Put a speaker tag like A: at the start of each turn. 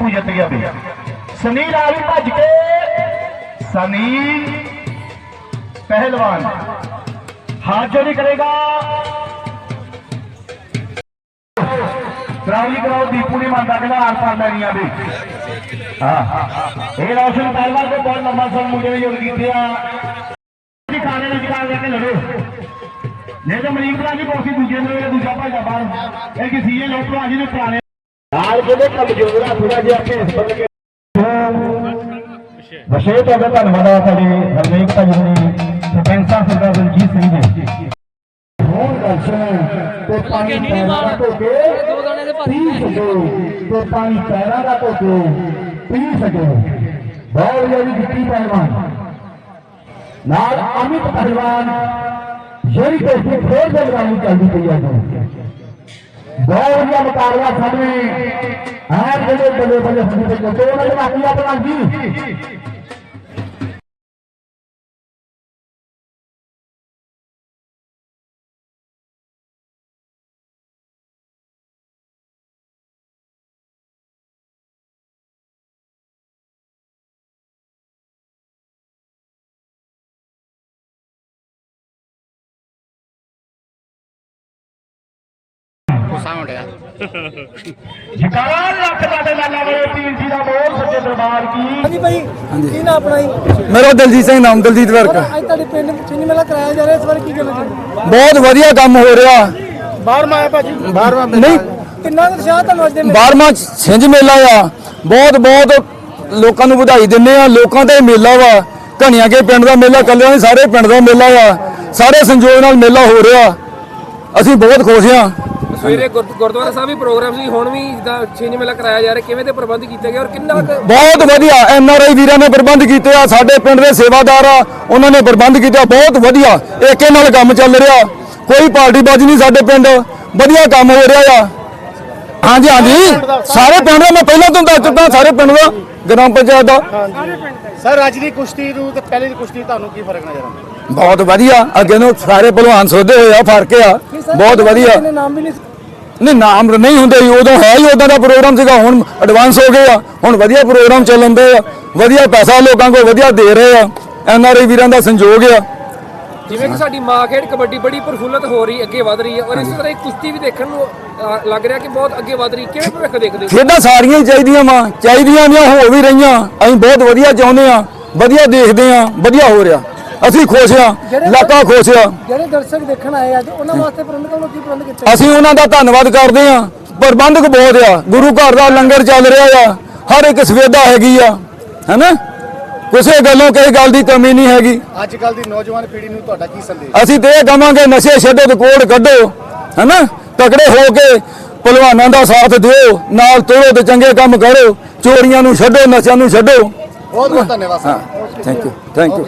A: ਆ ਵੀ ਸਨੀ ਰਾਵੀ ਭੱਜ ਕੇ ਸਨੀ ਪਹਿਲਵਾਨ हाथ जोड़ी करेगा ट्रावली कराओ दीपू ने मानता कहना आर पार लैनी अभी हाँ ये रोशन पहलवान को बहुत लंबा समय मुझे भी जोड़ कीते आ खाने में निकाल करके लड़ो नहीं तो मरीक भरा की पॉसी दूजे ने दूसरा भाजा बाहर एक सीए लोग भरा जी ने पुराने ਨਾਲ ਜਿਹੜੇ ਕਮਜ਼ੋਰ ਆ ਥੋੜਾ ਜਿਹਾ ਭੇਸ ਬਦਲ ਕੇ। ਵਿਸ਼ੇਸ਼ ਤੌਰ ਤੇ ਧੰਨਵਾਦ ਆ ਸਾਡੇ ਹਰਮੇਕ ਭਾਜੀ ਨੇ ਸਰਪੰਚ ਸਾਹਿਬ ਸਰਦਾਰ ਰਣਜੀਤ ਸਿੰਘ ਜੀ। ਹੋਣ ਦਰਸ਼ਨ ਤੇ ਪਾਣੀ ਪੈਰਾਂ ਦਾ ਧੋ ਕੇ
B: ਦੋ ਦਾਣੇ ਦੇ ਭਾਰੀ
A: ਪੀ ਸਕੋ। ਤੇ ਪਾਣੀ ਪੈਰਾਂ ਦਾ ਧੋ ਕੇ ਪੀ ਸਕੋ। ਬਹੁਤ ਵਧੀਆ ਜੀ ਦਿੱਤੀ ਪਹਿਲਵਾਨ। ਨਾਲ ਅਮਿਤ ਪਹਿਲਵਾਨ ਜਿਹੜੀ ਕੋਸ਼ਿਸ਼ ਫੇਰ ਦੇ ਲਗਾਉਣੀ ਚੱਲਦੀ ਪਈ ਹੈ ਜੀ ਬਹੁਤ ਵਧੀਆ ਮੁਕਾਬਲਾ ਸਾਹਮਣੇ। ਆਹ ਜਿਹੜੇ ਬੱਲੇ ਬੱਲੇ ਹੁੰਦੇ ਤੇ ਉਹਨਾਂ ਦੇ ਬਾਕੀ ਆਪਣਾ ਜੀ। ਜਕਾਰਾ ਲੱਖ ਤੁਹਾਡੇ ਲਾਲਾ ਵਾਲੇ ਟੀਮ ਜੀ ਦਾ ਬੋਲ ਸੱਚੇ ਦਰਬਾਰ ਕੀ?
C: ਹਾਂਜੀ ਭਾਈ ਕੀ ਨਾ ਆਪਣਾ ਜੀ?
D: ਮੇਰਾ ਦਲਜੀਤ ਸਿੰਘ ਨਾਮ ਦਲਜੀਤ ਵਰਕ
C: ਅੱਜ ਤੁਹਾਡੇ ਪਿੰਡ ਚਿੰਨੀ ਮੇਲਾ ਕਰਾਇਆ ਜਾ ਰਿਹਾ ਇਸ ਵਾਰ ਕੀ ਚਾਹੁੰਦੇ
D: ਬਹੁਤ ਵਧੀਆ ਕੰਮ ਹੋ ਰਿਹਾ।
C: ਬਾਹਰ ਮਾਇਆ ਭਾਜੀ। ਬਾਹਰ
D: ਨਹੀਂ
C: ਕਿੰਨਾ ਉਤਸ਼ਾਹ ਤੁਹਾਨੂੰ ਅੱਜ ਦੇ ਮੇਲੇ
D: 12ਵਾਂ ਛਿੰਝ ਮੇਲਾ ਆ। ਬਹੁਤ ਬਹੁਤ ਲੋਕਾਂ ਨੂੰ ਵਧਾਈ ਦਿੰਦੇ ਆ। ਲੋਕਾਂ ਦਾ ਇਹ ਮੇਲਾ ਵਾ। ਘਣੀਆਂ ਕੇ ਪਿੰਡ ਦਾ ਮੇਲਾ ਕੱਲਿਆਂ ਨਹੀਂ ਸਾਰੇ ਪਿੰਡ ਦਾ ਮੇਲਾ ਆ। ਸਾਰੇ ਸੰਯੋਗ ਨਾਲ ਮੇਲਾ ਹੋ ਰਿਹਾ। ਅਸੀਂ ਬਹੁਤ ਖੁਸ਼ ਆ
B: ਸਵੇਰੇ ਗੁਰ- ਗੁਰਦੁਆਰਾ ਸਾਹਿਬ ਵੀ ਪ੍ਰੋਗਰਾਮ ਸੀ ਹੁਣ ਵੀ ਜਿੱਦਾਂ ਛੇਵੇਂ ਮੇਲਾ ਕਰਾਇਆ ਜਾ ਰਿਹਾ ਕਿਵੇਂ ਦੇ ਪ੍ਰਬੰਧ ਕੀਤੇ ਗਏ ਔਰ ਕਿੰਨਾ ਕੁ
D: ਬਹੁਤ ਵਧੀਆ ਐਨ ਆਰ ਆਈ ਵੀਰਾਂ ਨੇ ਪ੍ਰਬੰਧ ਕੀਤੇ ਆ ਸਾਡੇ ਪਿੰਡ ਦੇ ਸੇਵਾਦਾਰ ਆ ਉਹਨਾਂ ਨੇ ਪ੍ਰਬੰਧ ਕੀਤਾ ਬਹੁਤ ਵਧੀਆ ਏਕੇ ਨਾਲ ਕੰਮ ਚੱਲ ਰਿਹਾ ਕੋਈ ਪਾਰਟੀ ਬਾਜੀ ਨਹੀਂ ਸਾਡੇ ਪਿੰਡ ਵਧੀਆ ਕੰਮ ਹੋ ਰਿਹਾ ਆ। ਹਾਂਜੀ ਹਾਂਜੀ ਸਾਰੇ ਪਿੰਡ ਦਾ ਮੈਂ ਪਹਿਲਾਂ ਤੋਂ ਦੱਸ ਚੁੱਕਾ ਸਾਰੇ ਪਿੰਡ ਦਾ ਗ੍ਰਾਮ ਪੰਚਾਇਤ ਦਾ।
E: ਸਰ ਅੱਜ ਦੀ ਕੁਸ਼ਤੀ ਨੂੰ ਤੇ ਪਹਿਲੇ ਦੀ ਕੁਸ਼ਤੀ ਤੁਹਾਨੂੰ ਕੀ ਫ਼ਰਕ ਨਜ਼ਰ ਆਉਂਦਾ?
D: ਬਹੁਤ ਵਧੀਆ ਅੱਗੇ ਨੂੰ ਸਾਰੇ ਭਲਵਾਨ ਸੋਧੇ ਹੋਏ ਆ ਫ਼ਰਕ ਆ ਬਹੁਤ ਵਧੀਆ।
C: ਇਹਨੇ ਨਾਮ ਵੀ ਨਹੀਂ
D: ਨਹੀਂ ਨਾਮ ਨਹੀਂ ਹੁੰਦੇ ਸੀ ਉਦੋਂ ਹੈ ਹੀ ਉਦਾਂ ਦਾ ਪ੍ਰੋਗਰਾਮ ਸੀਗਾ ਹੁਣ ਐਡਵਾਂਸ ਹੋ ਗਏ ਆ ਹੁਣ ਵਧੀਆ ਪ੍ਰੋਗਰਾਮ ਚੱਲਣ ਦੇ ਆ ਵਧੀਆ ਪੈਸਾ ਲੋਕਾਂ ਕੋਲ ਵਧੀਆ ਦੇ ਰਹੇ ਆ ਐਨ ਆਰ ਆਈ ਵੀਰਾਂ ਦਾ ਸੰਯੋਗ ਆ।
B: ਜਿਵੇਂ ਕਿ ਸਾਡੀ ਮਾਂ ਖੇਡ ਕਬੱਡੀ ਬੜੀ ਪ੍ਰਫੁੱਲਤ ਹੋ ਰਹੀ ਅੱਗੇ ਵਧ ਰਹੀ ਹੈ ਔਰ ਇਸੇ ਤਰ੍ਹਾਂ ਹੀ ਕੁਸ਼ਤੀ ਵੀ ਦੇਖਣ ਨੂੰ ਅ, ਲੱਗ ਰਿਹਾ ਕਿ ਬਹੁਤ ਅੱਗੇ ਵਧ ਰਹੀ ਕਿਵੇਂ ਭਵਿੱਖ ਦੇਖਦੇ ਹੋ?
D: ਖੇਡਾਂ ਸਾਰੀਆਂ ਹੀ ਚਾਹੀਦੀਆਂ ਵਾ ਚਾਹੀਦੀਆਂ ਵੀ ਹੋ ਵੀ ਰਹੀਆਂ ਅਸੀਂ ਬਹੁਤ ਵਧੀਆ ਚਾਹੁੰਦੇ ਆ ਵਧੀਆ ਦੇਖਦੇ ਆ ਵਧੀਆ ਹੋ ਰਿਹਾ। ਅਸੀਂ ਖੁਸ਼ ਆ ਇਲਾਕਾ ਖੁਸ਼ ਆ
C: ਜਿਹੜੇ ਦਰਸ਼ਕ ਦੇਖਣ ਆਏ ਅੱਜ ਉਹਨਾਂ ਵਾਸਤੇ ਪ੍ਰਬੰਧਕਾਂ ਵੱਲੋਂ ਕੀ ਪ੍ਰਬੰਧ ਕੀਤੇ?
D: ਅਸੀਂ ਉਹਨਾਂ ਦਾ ਧੰਨਵਾਦ ਕਰਦੇ ਆ ਪ੍ਰਬੰਧਕ ਬਹੁਤ ਆ। ਗੁਰੂ ਘਰ ਦਾ ਲੰਗਰ ਚੱਲ ਰਿਹਾ ਆ। ਹਰ ਇੱਕ ਸਵੇਦਾ ਹੈਗੀ ਆ। ਹੈਨਾ? ਕਿਸੇ ਗੱਲੋਂ ਕਿਸੇ ਗੱਲ ਦੀ ਕਮੀ ਨਹੀਂ ਹੈਗੀ।
E: ਅੱਜ ਕੱਲ ਦੀ ਨੌਜਵਾਨ ਪੀੜ੍ਹੀ ਨੂੰ ਤੁਹਾਡਾ ਕੀ ਸੰਦੇਸ਼?
D: ਅਸੀਂ ਤੇ ਇਹ ਕਵਾਂਗੇ ਨਸ਼ੇ ਛੱਡੋ ਤੇ ਕੋੜ ਕੱਢੋ। ਹੈਨਾ? ਤਕੜੇ ਹੋ ਕੇ ਪਹਿਲਵਾਨਾਂ ਦਾ ਸਾਥ ਦਿਓ। ਨਾਲ ਤੋੜੋ ਤੇ ਚੰਗੇ ਕੰਮ ਕਰੋ। ਚੋਰੀਆਂ ਨੂੰ ਛੱਡੋ ਨਸ਼ਿਆਂ ਨੂੰ ਛੱਡੋ।
E: ਬਹੁਤ ਬਹੁਤ ਧੰਨਵਾਦ sir.
D: Thank you thank you